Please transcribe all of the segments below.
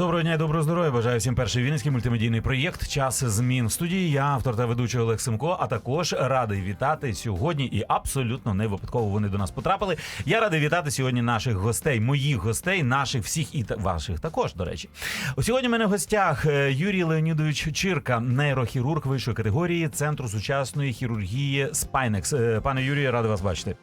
Доброго дня і доброго здоров'я. Бажаю всім перший вінницький мультимедійний проєкт Час змін в студії. Я автор та ведучий Олег Семко. А також радий вітати сьогодні. І абсолютно не випадково вони до нас потрапили. Я радий вітати сьогодні наших гостей, моїх гостей, наших всіх і та- ваших також. До речі, сьогодні в мене в гостях е, Юрій Леонідович Чирка, нейрохірург вищої категорії Центру сучасної хірургії Спайнекс. Е, Пане Юрію, радий вас бачити.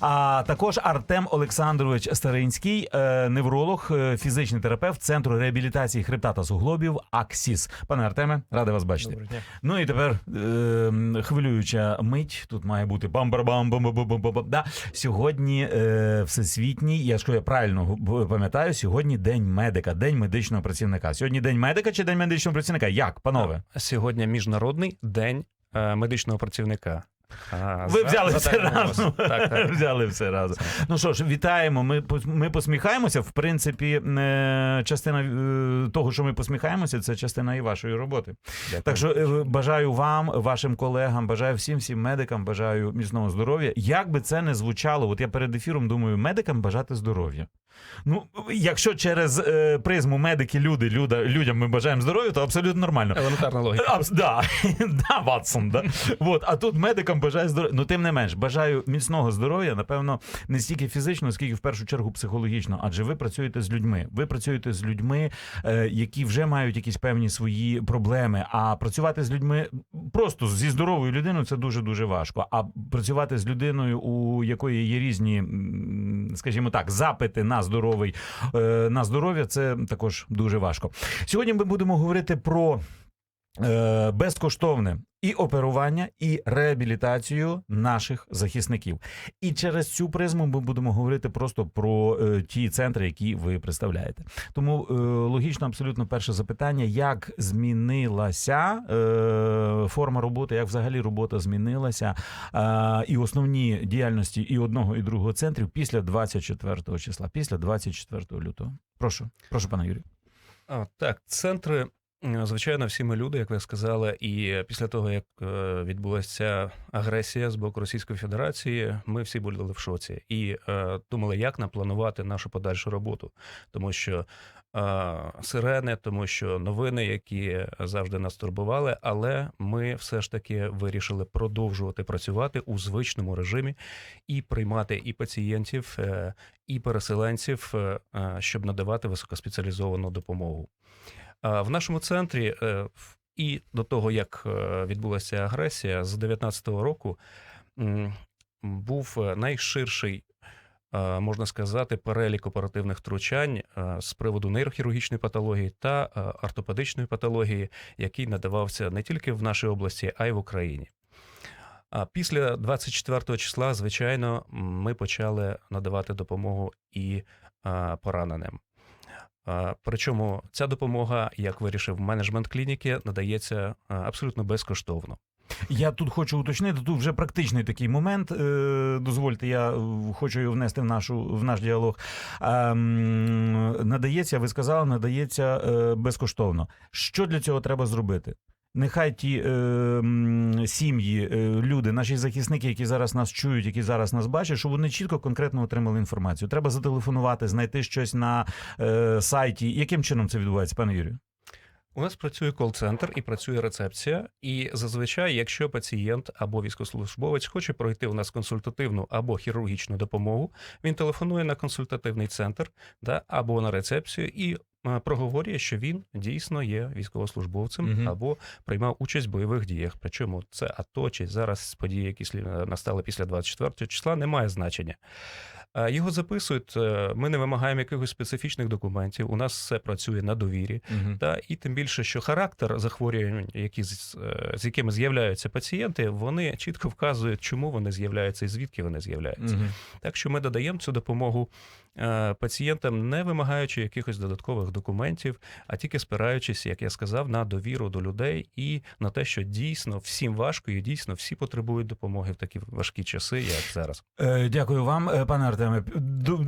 А також Артем Олександрович Старинський, е, невролог, фізичний терапевт Центру реабілітації хребта та суглобів АКСІС. Пане Артеме, радий вас бачити. Ну і тепер е, хвилююча мить. Тут має бути бам бар бам бам бам бам бам Да. Сьогодні е, всесвітній, якщо я правильно пам'ятаю, сьогодні день медика, день медичного працівника. Сьогодні день медика чи день медичного працівника? Як, панове? Сьогодні міжнародний день е, медичного працівника. А, Ви за- взяли за все разом. Так, так. Взяли все разом. Ну що ж, вітаємо. Ми ми посміхаємося. В принципі, е, частина е, того, що ми посміхаємося, це частина і вашої роботи. Дякую. Так що е, бажаю вам, вашим колегам, бажаю всім всім медикам, бажаю міцного здоров'я. Як би це не звучало, от я перед ефіром думаю, медикам бажати здоров'я. Ну, якщо через е, призму медики, люди, люда, людям ми бажаємо здоров'я, то абсолютно нормально. Елементарна логіка. Абс, да, да, Ватсон, да. Вот, а тут медикам бажаю здоров'я. Ну, тим не менш, бажаю міцного здоров'я, напевно, не стільки фізично, скільки в першу чергу психологічно. Адже ви працюєте з людьми. Ви працюєте з людьми, е, які вже мають якісь певні свої проблеми. А працювати з людьми просто зі здоровою людиною це дуже дуже важко. А працювати з людиною, у якої є різні, м, скажімо так, запити на здоровий е, на здоров'я, це також дуже важко. Сьогодні ми будемо говорити про е, безкоштовне і оперування, і реабілітацію наших захисників. І через цю призму ми будемо говорити просто про е, ті центри, які ви представляєте. Тому е, логічно, абсолютно перше запитання: як змінилася е, форма роботи, як взагалі робота змінилася, е, і основні діяльності і одного, і другого центрів після 24 числа, після 24 лютого. Прошу, прошу, пане Юрію. А, так, центри, звичайно, всі ми люди, як ви сказали, і після того, як е, відбулася агресія з боку Російської Федерації, ми всі були в шоці і е, думали, як нам планувати нашу подальшу роботу, тому що сирени, тому що новини, які завжди нас турбували, але ми все ж таки вирішили продовжувати працювати у звичному режимі і приймати і пацієнтів, е, і переселенців, щоб надавати високоспеціалізовану допомогу. А В нашому центрі е, і до того, як е, відбулася агресія, з 2019 року був е, найширший, е, можна сказати, перелік оперативних втручань е, з приводу нейрохірургічної патології та е, ортопедичної патології, який надавався не тільки в нашій області, а й в Україні. А після 24 числа, звичайно, ми почали надавати допомогу і е, пораненим. Причому ця допомога, як вирішив менеджмент клініки, надається абсолютно безкоштовно. Я тут хочу уточнити, тут вже практичний такий момент. Е, Дозвольте, я е, хочу його внести в нашу в наш діалог. Надається, ви сказали, надається е, безкоштовно. Що для цього треба зробити? Нехай ті е, сім'ї, е, люди, наші захисники, які зараз нас чують, які зараз нас бачать, щоб вони чітко конкретно отримали інформацію. Треба зателефонувати, знайти щось на е, сайті. Яким чином це відбувається, пане Юрію? У нас працює кол-центр і працює рецепція. І зазвичай, якщо пацієнт або військовослужбовець хоче пройти у нас консультативну або хірургічну допомогу, він телефонує на консультативний центр да, або на рецепцію і проговорює, що він дійсно є військовослужбовцем Мгм. або приймав участь в бойових діях. Причому це АТО чи зараз події, які слід- настали після 24 числа, не має значення. Е, Його записують. е, Ми не вимагаємо якихось специфічних документів. У нас все працює на довірі. Та і тим більше, що характер захворювань, які з, е, з якими з'являються пацієнти, вони чітко вказують, чому вони з'являються і звідки вони з'являються. Так що ми додаємо цю допомогу е, пацієнтам, не вимагаючи якихось додаткових документів, а тільки спираючись, як я сказав, на довіру до людей і на те, що дійсно всім важко і дійсно всі потребують допомоги в такі важкі часи, як зараз. Е, Дякую вам, е, пане Артеме.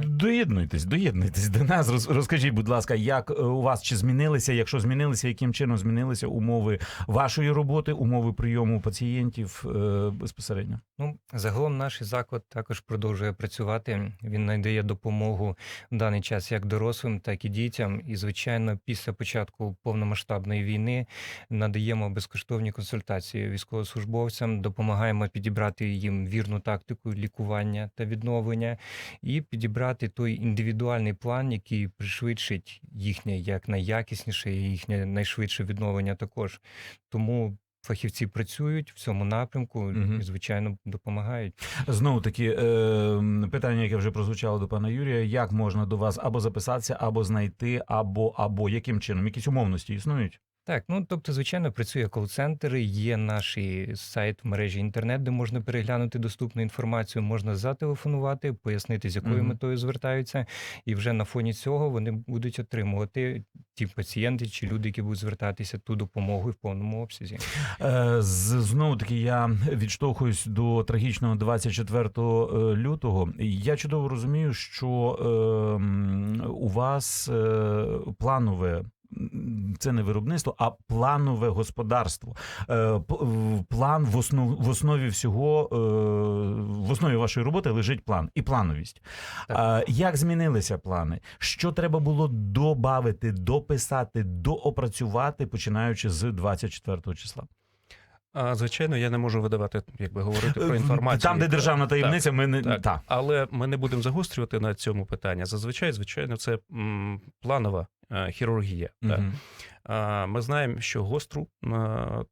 Доєднуйтесь, доєднуйтесь до нас. Роз- Розкажіть, будь ласка, як е, у вас чи змінилися? Якщо змінилися, яким чином змінилися умови вашої роботи, умови прийому пацієнтів е, безпосередньо? Ну, загалом наш заклад також продовжує працювати. Він надає допомогу в даний час як дорослим, так і дітям. І, звичайно, після початку повномасштабної війни надаємо безкоштовні консультації військовослужбовцям, допомагаємо підібрати їм вірну тактику лікування та відновлення, і підібрати той індивідуальний план, який пришвидшить їхнє як найякісніше і їхнє найшвидше відновлення також. Тому. Фахівці працюють в цьому напрямку Мгм. і, звичайно, допомагають. Знову таки е, питання, яке вже прозвучало до пана Юрія: як можна до вас або записатися, або знайти, або або яким чином? Якісь умовності існують? Так, ну тобто, звичайно, працює кол-центр, є наш і сайт в мережі інтернет, де можна переглянути доступну інформацію, можна зателефонувати, пояснити, з якою Мгм. метою звертаються, і вже на фоні цього вони будуть отримувати ті пацієнти чи люди, які будуть звертатися ту допомогу в повному обсязі. Е, з- Знову таки, я відштовхуюсь до трагічного 24 лютого. Я чудово розумію, що е, м, у вас е, планове. Це не виробництво, а планове господарство. Е, План в основ, в основі всього, е, в основі вашої роботи лежить план і плановість. Так. Як змінилися плани? Що треба було добавити, дописати, доопрацювати, починаючи з 24 числа? А звичайно, я не можу видавати, як би говорити про Е, інформацію. Там, де державна Так, таємниця, ми не так. та. Але ми не будемо загострювати на цьому питання. Зазвичай, звичайно, це м, планова е, хірургія. так. Ми знаємо, що гостру е,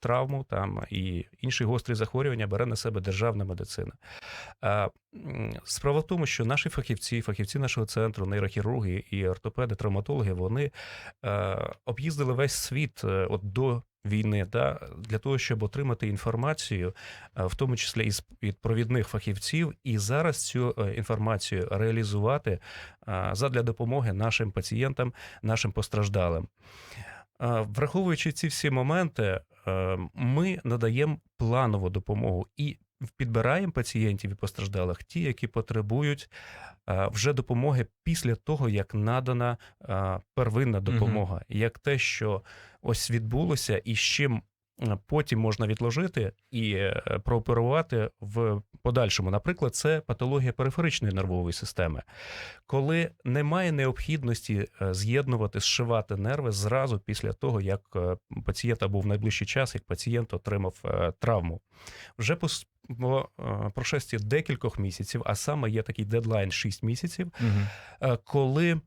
травму там і інші гострі захворювання бере на себе державна медицина. Справа в тому, що наші фахівці, фахівці нашого центру, нейрохірурги і ортопеди, травматологи, вони е, об'їздили весь світ е, от до. Війни да, для того, щоб отримати інформацію, е, в тому числі із від провідних фахівців, і зараз цю е, інформацію реалізувати е, задля допомоги нашим пацієнтам, нашим постраждалим. Е, Враховуючи ці всі моменти, е, ми надаємо планову допомогу і підбираємо пацієнтів і постраждалих, ті, які потребують е, вже допомоги після того, як надана е, первинна допомога, як те, що ось відбулося, і з чим потім можна відложити і е, прооперувати в подальшому. Наприклад, це патологія периферичної нервової системи, коли немає необхідності е, з'єднувати, зшивати нерви зразу після того, як е, пацієнт або в найближчий час, як пацієнт отримав е, травму. Вже по, по е, прошесті декількох місяців, а саме є такий дедлайн 6 місяців, е, коли е,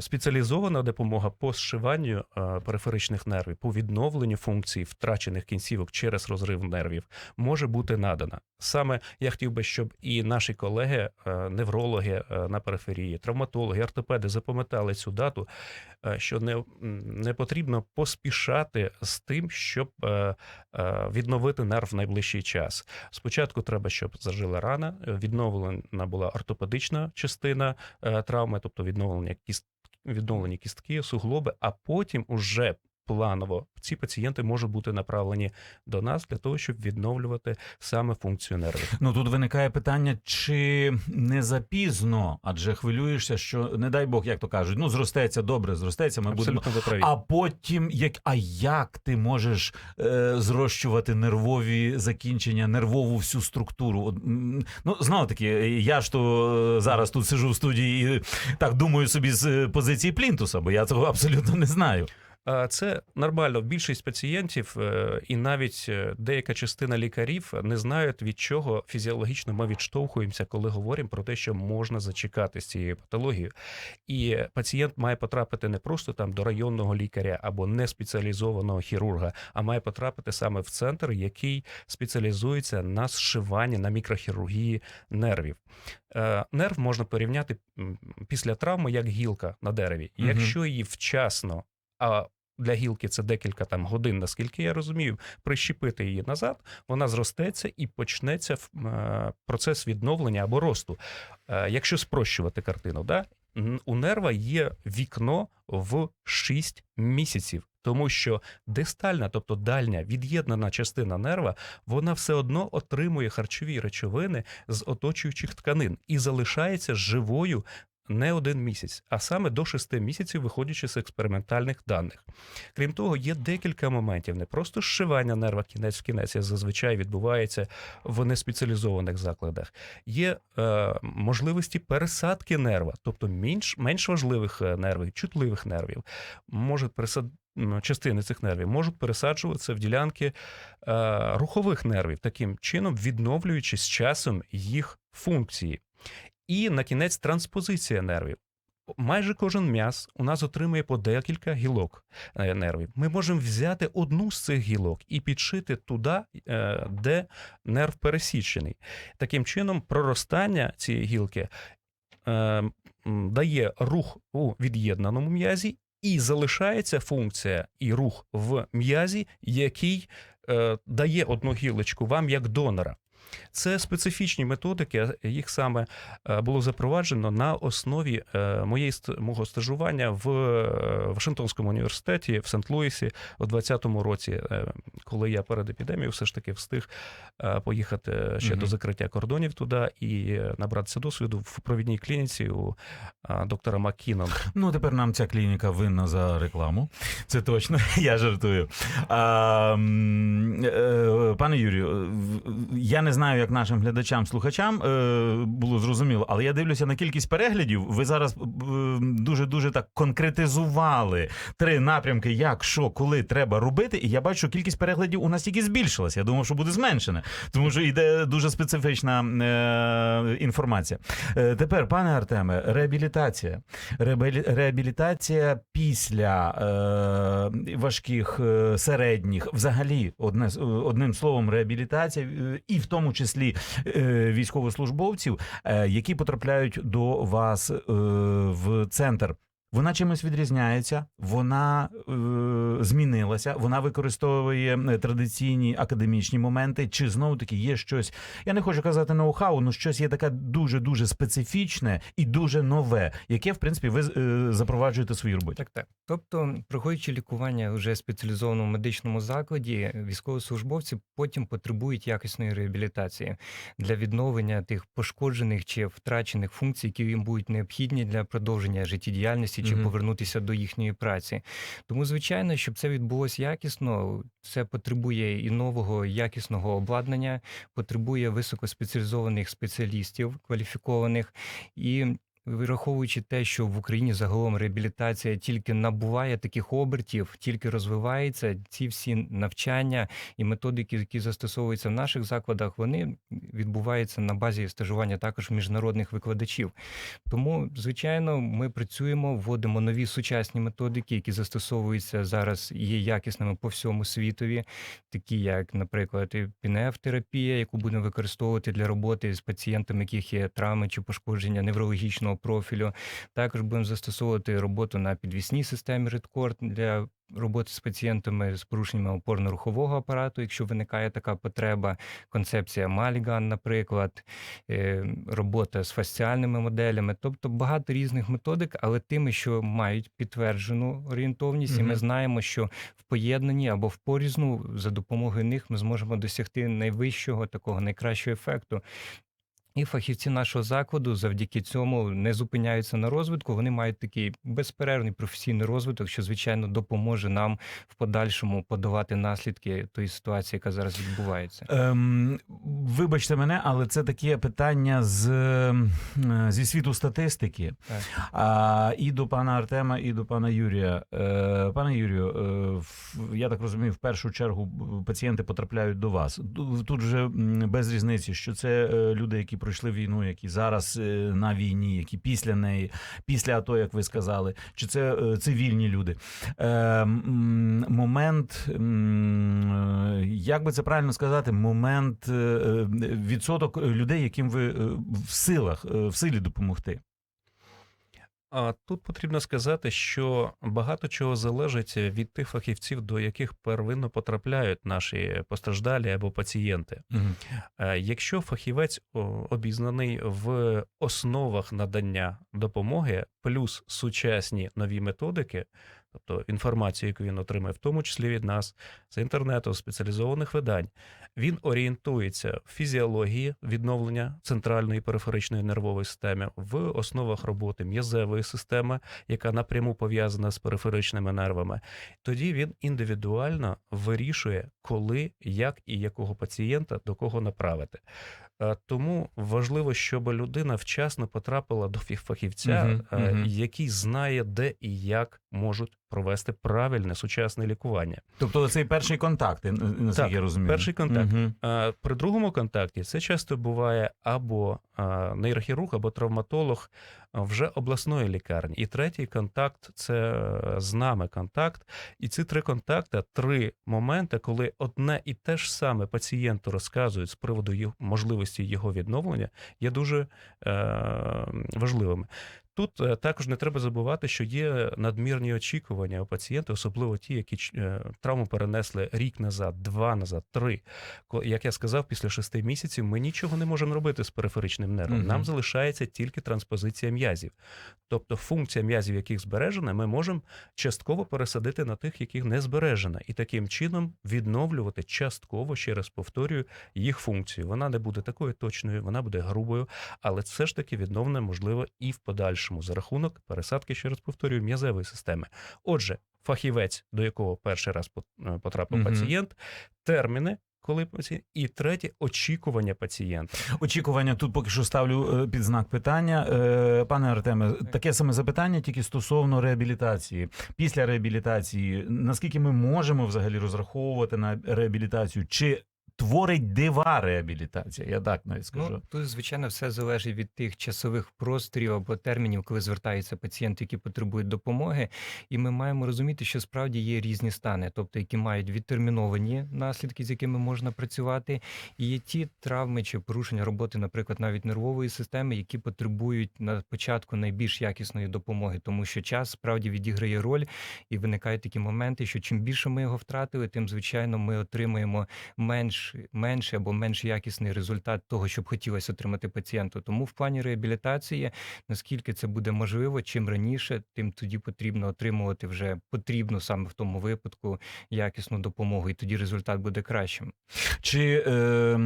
спеціалізована допомога по зшиванню е, периферичних нервів, по відновленню функцій втрачених кінцівок через розрив нервів може бути надана. Саме я хотів би, щоб і наші колеги, е, неврологи е, на периферії, травматологи, ортопеди запам'ятали цю дату, е, що не, не потрібно поспішати з тим, щоб е, е, відновити нерв в найближчий час. Спочатку треба, щоб зажила рана, е, відновлена була ортопедична частина е, травми, тобто відновлення кіст, відновлені кістки, суглоби, а потім уже планово ці пацієнти можуть бути направлені до нас для того, щоб відновлювати саме функцію нервів. Ну тут виникає питання, чи не запізно, адже хвилюєшся, що не дай Бог, як то кажуть, ну зростеться добре, зростеться. Ми будемо. Абсолютно ви праві. А потім, як а як ти можеш е, зрощувати нервові закінчення, нервову всю структуру? Ну знову таки, я ж то е, зараз тут сижу в студії і так думаю собі з позиції плінтуса, бо я цього абсолютно не знаю. Це нормально. Більшість пацієнтів е, і навіть е, деяка частина лікарів не знають, від чого фізіологічно ми відштовхуємося, коли говоримо про те, що можна зачекати з цією патологією. І пацієнт має потрапити не просто там до районного лікаря або неспеціалізованого хірурга, а має потрапити саме в центр, який спеціалізується на зшиванні, на мікрохірургії нервів. Е, Нерв можна порівняти після травми як гілка на дереві. Якщо її вчасно а Для гілки це декілька там годин, наскільки я розумію, прищепити її назад, вона зростеться і почнеться е, процес відновлення або росту. Е, Якщо спрощувати картину, да? у нерва є вікно в 6 місяців, тому що дистальна, тобто дальня від'єднана частина нерва, вона все одно отримує харчові речовини з оточуючих тканин і залишається живою. Не один місяць, а саме до 6 місяців, виходячи з експериментальних даних. Крім того, є декілька моментів. Не просто зшивання нерва кінець в кінець, як зазвичай відбувається в неспеціалізованих закладах. Є е, можливості пересадки нерва, тобто менш, менш важливих е, нервів, чутливих нервів, можуть пересад... частини цих нервів можуть пересаджуватися в ділянки е, рухових нервів, таким чином відновлюючи з часом їх функції. І на кінець транспозиція нервів. Майже кожен м'яз у нас отримує по декілька гілок е, нервів. Ми можемо взяти одну з цих гілок і підшити туди, е, де нерв пересічений. Таким чином, проростання цієї гілки е, дає рух у від'єднаному м'язі, і залишається функція і рух в м'язі, який дає одну гілочку вам як донора. Це специфічні методики, їх саме е, було запроваджено на основі е, моєї мого стажування в е, Вашингтонському університеті в Сент-Луісі у 2020 році, коли я перед епідемією все ж таки встиг поїхати ще Мгм. до закриття кордонів туди і набратися досвіду в провідній клініці у доктора Маккінон. Ну, тепер нам ця клініка винна за рекламу. Це точно, я жартую. А, пане Юрію, я не знаю, як нашим глядачам, слухачам е, було зрозуміло, але я дивлюся на кількість переглядів. Ви зараз дуже дуже так конкретизували три напрямки, як, що, коли треба робити. І я бачу, що кількість переглядів у нас тільки збільшилася. Я думав, що буде зменшена, тому що йде дуже специфічна е, інформація. Е, тепер, пане Артеме, реабілітація. Реабілі- Реабілітація після е, важких е, середніх, взагалі, одне е, одним словом, реабілітація, е, і в тому числі е, військовослужбовців, е, які потрапляють до вас е, в центр. Вона чимось відрізняється, вона е, змінилася, вона використовує е, традиційні академічні моменти. Чи знову таки є щось, я не хочу казати ноу-хау, але щось є таке дуже дуже специфічне і дуже нове, яке в принципі ви е, запроваджуєте в своїй роботі. Так, так. Тобто, проходячи лікування вже в спеціалізованому медичному закладі, військовослужбовці потім потребують якісної реабілітації для відновлення тих пошкоджених чи втрачених функцій, які їм будуть необхідні для продовження життєдіяльності чи Мгм. повернутися до їхньої праці. Тому, звичайно, щоб це відбулося якісно, це потребує і нового якісного обладнання, потребує високоспеціалізованих спеціалістів кваліфікованих і. Враховуючи те, що в Україні загалом реабілітація тільки набуває таких обертів, тільки розвивається, ці всі навчання і методики, які застосовуються в наших закладах, вони відбуваються на базі стажування також міжнародних викладачів. Тому, звичайно, ми працюємо, вводимо нові сучасні методики, які застосовуються зараз є якісними по всьому світові, такі як, наприклад, пінефтерапія, яку будемо використовувати для роботи з пацієнтами, яких є травми чи пошкодження неврологічного профілю. Також будемо застосовувати роботу на підвісній системі Redcord для роботи з пацієнтами з порушеннями опорно-рухового апарату, якщо виникає така потреба. Концепція Мальган, наприклад, е, робота з фасціальними моделями, тобто багато різних методик, але тими, що мають підтверджену орієнтовність, і ми знаємо, що в поєднанні або в порізну за допомогою них ми зможемо досягти найвищого такого найкращого ефекту. І фахівці нашого закладу завдяки цьому не зупиняються на розвитку. Вони мають такий безперервний професійний розвиток, що звичайно допоможе нам в подальшому подавати наслідки тої ситуації, яка зараз відбувається. Ем, вибачте мене, але це таке питання з, ем, зі світу статистики. Так. А, і до пана Артема, і до пана Юрія. Е, пане Юрію, е, я так розумію, в першу чергу пацієнти потрапляють до вас. Тут вже без різниці, що це е, люди, які пройшли війну, які зараз е, на війні, які після неї, після АТО, як ви сказали, чи це е, цивільні люди. Е, момент, як би це правильно сказати, момент відсоток людей, яким ви в силах, в силі допомогти. А тут потрібно сказати, що багато чого залежить від тих фахівців, до яких первинно потрапляють наші постраждалі або пацієнти. Е, Якщо фахівець обізнаний в основах надання допомоги, плюс сучасні нові методики, тобто інформацію, яку він отримає, в тому числі від нас, з інтернету, з спеціалізованих видань, він орієнтується в фізіології відновлення центральної периферичної нервової системи, в основах роботи м'язевої системи, яка напряму пов'язана з периферичними нервами. Тоді він індивідуально вирішує, коли, як і якого пацієнта до кого направити. Е, Тому важливо, щоб людина вчасно потрапила до фахівця, мгм. який знає, де і як можуть провести правильне сучасне лікування. Тобто цей перший контакт, н- наскільки Так, я розумію. перший контакт. Е, При другому контакті це часто буває або е, нейрохірург, або травматолог е, вже обласної лікарні. І третій контакт це е, з нами контакт. І ці три контакти, три моменти, коли одне і те ж саме пацієнту розказують з приводу можливості його відновлення, є дуже е, важливими. Тут е, також не треба забувати, що є надмірні очікування у пацієнта, особливо ті, які е, травму перенесли рік назад, два назад, три. Як я сказав, після шести місяців ми нічого не можемо робити з периферичним нервом. Мгм. Нам залишається тільки транспозиція м'язів. Тобто функція м'язів, яких збережена, ми можемо частково пересадити на тих, яких не збережена, і таким чином відновлювати частково, ще раз повторюю, їх функцію. Вона не буде такою точною, вона буде грубою, але все ж таки відновлення можливо і в подальшому за рахунок пересадки, ще раз повторюю, м'язевої системи. Отже, фахівець, до якого перший раз е, потрапив Мгм. пацієнт, терміни. Коли пацієнт, і третє очікування пацієнта. Очікування тут поки що ставлю е, під знак питання. Е, Пане Артеме, таке саме запитання тільки стосовно реабілітації. Після реабілітації, наскільки ми можемо взагалі розраховувати на реабілітацію? Чи творить дива реабілітація? Я так навіть скажу. Ну, тут, звичайно, все залежить від тих часових просторів або термінів, коли звертаються пацієнти, які потребують допомоги. І ми маємо розуміти, що справді є різні стани, тобто які мають відтерміновані наслідки, з якими можна працювати, і є ті травми чи порушення роботи, наприклад, навіть нервової системи, які потребують на початку найбільш якісної допомоги, тому що час справді відіграє роль, і виникають такі моменти, що чим більше ми його втратили, тим звичайно ми отримаємо менш, менший або менш якісний результат того, що б хотілося отримати пацієнту. Тому в плані реабілітації, наскільки це буде можливо, чим раніше, тим тоді потрібно отримувати вже потрібну саме в тому випадку якісну допомогу, і тоді результат буде кращим. Чи е,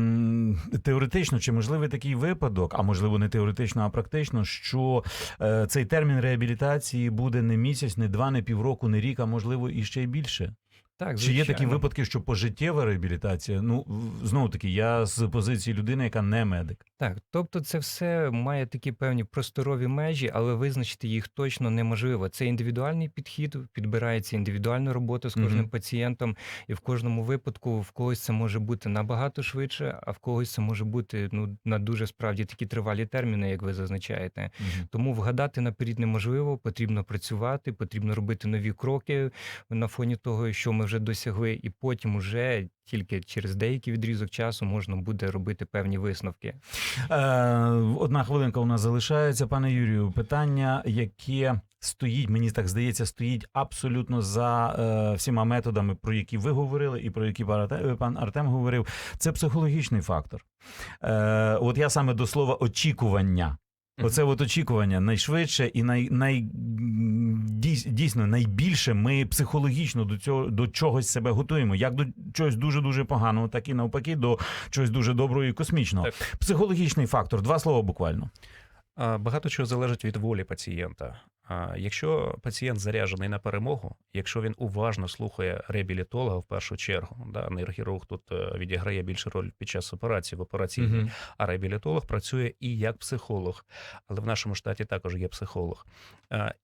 теоретично, чи можливий такий випадок, а можливо не теоретично, а практично, що е, цей термін реабілітації буде не місяць, не два, не півроку, не рік, а можливо і ще й більше? Так, Чи є такі випадки, що пожиттєва реабілітація? Ну знову таки, я з позиції людини, яка не медик. Так, тобто це все має такі певні просторові межі, але визначити їх точно неможливо. Це індивідуальний підхід, підбирається індивідуальна робота з кожним Мгм. пацієнтом, і в кожному випадку в когось це може бути набагато швидше, а в когось це може бути ну на дуже справді такі тривалі терміни, як ви зазначаєте. Тому вгадати наперед неможливо, потрібно працювати, потрібно робити нові кроки на фоні того, що ми вже досягли, і потім уже тільки через деякий відрізок часу можна буде робити певні висновки. Е, одна хвилинка у нас залишається, пане Юрію. Питання, яке стоїть, мені так здається, стоїть абсолютно за е, всіма методами, про які ви говорили, і про які пан Артем говорив. Це психологічний фактор. Е, от я саме до слова очікування. Оце от очікування найшвидше і най, най, дійсно найбільше ми психологічно до цього до чогось себе готуємо. Як до чогось дуже дуже поганого, так і навпаки, до чогось дуже доброго і космічного. Так. Психологічний фактор, два слова буквально. Багато чого залежить від волі пацієнта. Якщо пацієнт заряджений на перемогу, якщо він уважно слухає реабілітолога в першу чергу, да, нейрохірург тут е, відіграє більшу роль під час операції в операційній, а реабілітолог працює і як психолог, але в нашому штаті також є психолог.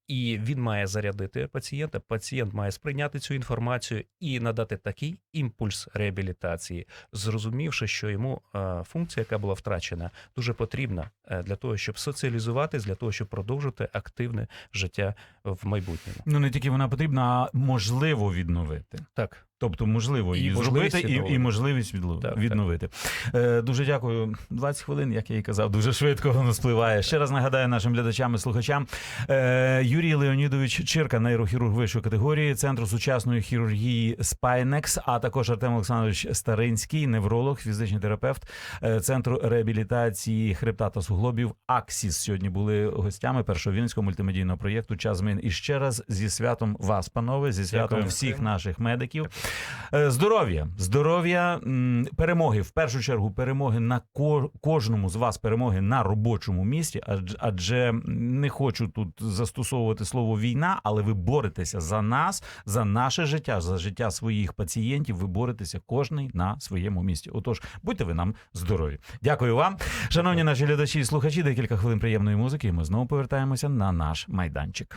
І він має зарядити пацієнта. Пацієнт має сприйняти цю інформацію і надати такий імпульс реабілітації, зрозумівши, що йому е, функція, яка була втрачена, дуже потрібна е, для того, щоб соціалізуватись, для того, щоб продовжити активне життя в майбутньому. Ну не тільки вона потрібна, а можливо відновити. Так. Тобто, можливо її можливість зробити, і, відновити. і можливість відло- Так, відновити. Е, дуже дякую. 20 хвилин, як я і казав, дуже швидко воно спливає. Ще раз нагадаю нашим глядачам і слухачам. Е, Юрій Леонідович Чирка, нейрохірург вищої категорії Центру сучасної хірургії Спайнекс, а також Артем Олександрович Старинський, невролог, фізичний терапевт е, Центру реабілітації хребта та суглобів Аксіс. Сьогодні були гостями першого вінницького мультимедійного проєкту Час змін. І ще раз зі святом вас, панове, зі святом Дякую. всіх наших медиків. Е, Здоров'я, здоров'я, перемоги. В першу чергу перемоги на кожному з вас перемоги на робочому місці. Адже, адже не хочу тут застосовувати слово війна, але ви боретеся за нас, за наше життя, за життя своїх пацієнтів. Ви боретеся кожний на своєму місці. Отож, будьте ви нам здорові. Дякую вам, шановні наші глядачі і слухачі. Декілька хвилин приємної музики. і Ми знову повертаємося на наш майданчик.